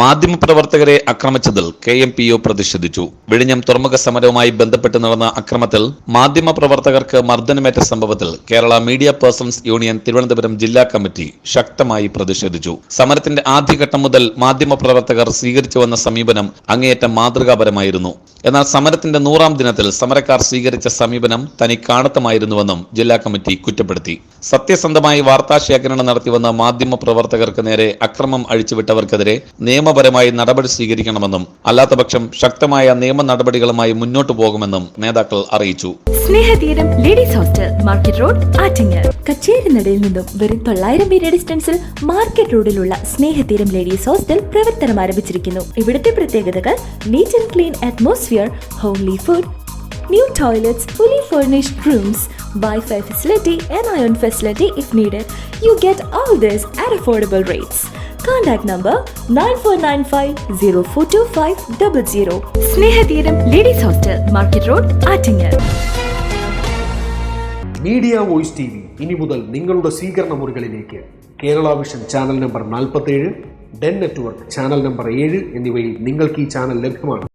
മാധ്യമപ്രവർത്തകരെ ആക്രമിച്ചതിൽ K M P O പ്രതിഷേധിച്ചു. വിഴിഞ്ഞം തുറമുഖ സമരവുമായി ബന്ധപ്പെട്ട് നടന്ന അക്രമത്തിൽ മാധ്യമപ്രവർത്തകർക്ക് മർദ്ദനമേറ്റ സംഭവത്തിൽ Kerala media persons union Thiruvananthapuram ജില്ലാ കമ്മിറ്റി ശക്തമായി പ്രതിഷേധിച്ചു. സമരത്തിന്റെ ആദ്യഘട്ടം മുതൽ മാധ്യമപ്രവർത്തകർ സ്വീകരിച്ചു വന്ന സമീപനം അങ്ങേയറ്റം മാതൃകാപരമായിരുന്നു. എന്നാൽ സമരത്തിന്റെ നൂറാം ദിനത്തിൽ സമരക്കാർ സ്വീകരിച്ച സമീപനം തനി കാണത്തമായിരുന്നുവെന്നും ജില്ലാ കമ്മിറ്റി കുറ്റപ്പെടുത്തി. സത്യസന്ധമായി വാർത്താശേഖരണം നടത്തിവന്ന മാധ്യമ പ്രവർത്തകർക്ക് നേരെ അക്രമം അഴിച്ചുവിട്ടവർക്കെതിരെ നിയമപരമായി നടപടി സ്വീകരിക്കണമെന്നും അല്ലാത്തപക്ഷം ശക്തമായ നിയമ നടപടികളുമായി മുന്നോട്ടു പോകുമെന്നും നേതാക്കൾ അറിയിച്ചു. Snehatheeram ladies hostel market road Attingal. കച്ചേരിനടയിൽ നിന്നും വെറും തൊള്ളായിരം മീറ്റർ ഡിസ്റ്റൻസിൽ മാർക്കറ്റ് റോഡിലുള്ള സ്നേഹതീരം ലേഡീസ് ഹോസ്റ്റൽ പ്രവർത്തനം ആരംഭിച്ചിരിക്കുന്നു. ഇവിടുത്തെ പ്രത്യേകതകൾ neat and clean atmosphere homely food new toilets fully furnished rooms wifi facility and iron facility if needed. You get all this at affordable rates. Contact number 9495 Snehatheeram ladies hostel market road Attingal. Media voice T V ഇനി മുതൽ നിങ്ങളുടെ സ്വീകരണ മുറികളിലേക്ക്. Kerala vision channel number നാൽപ്പത്തേഴ് Den network channel number ഏഴ് എന്നിവയിൽ നിങ്ങൾക്ക് ഈ ചാനൽ ലഭ്യമാണ്.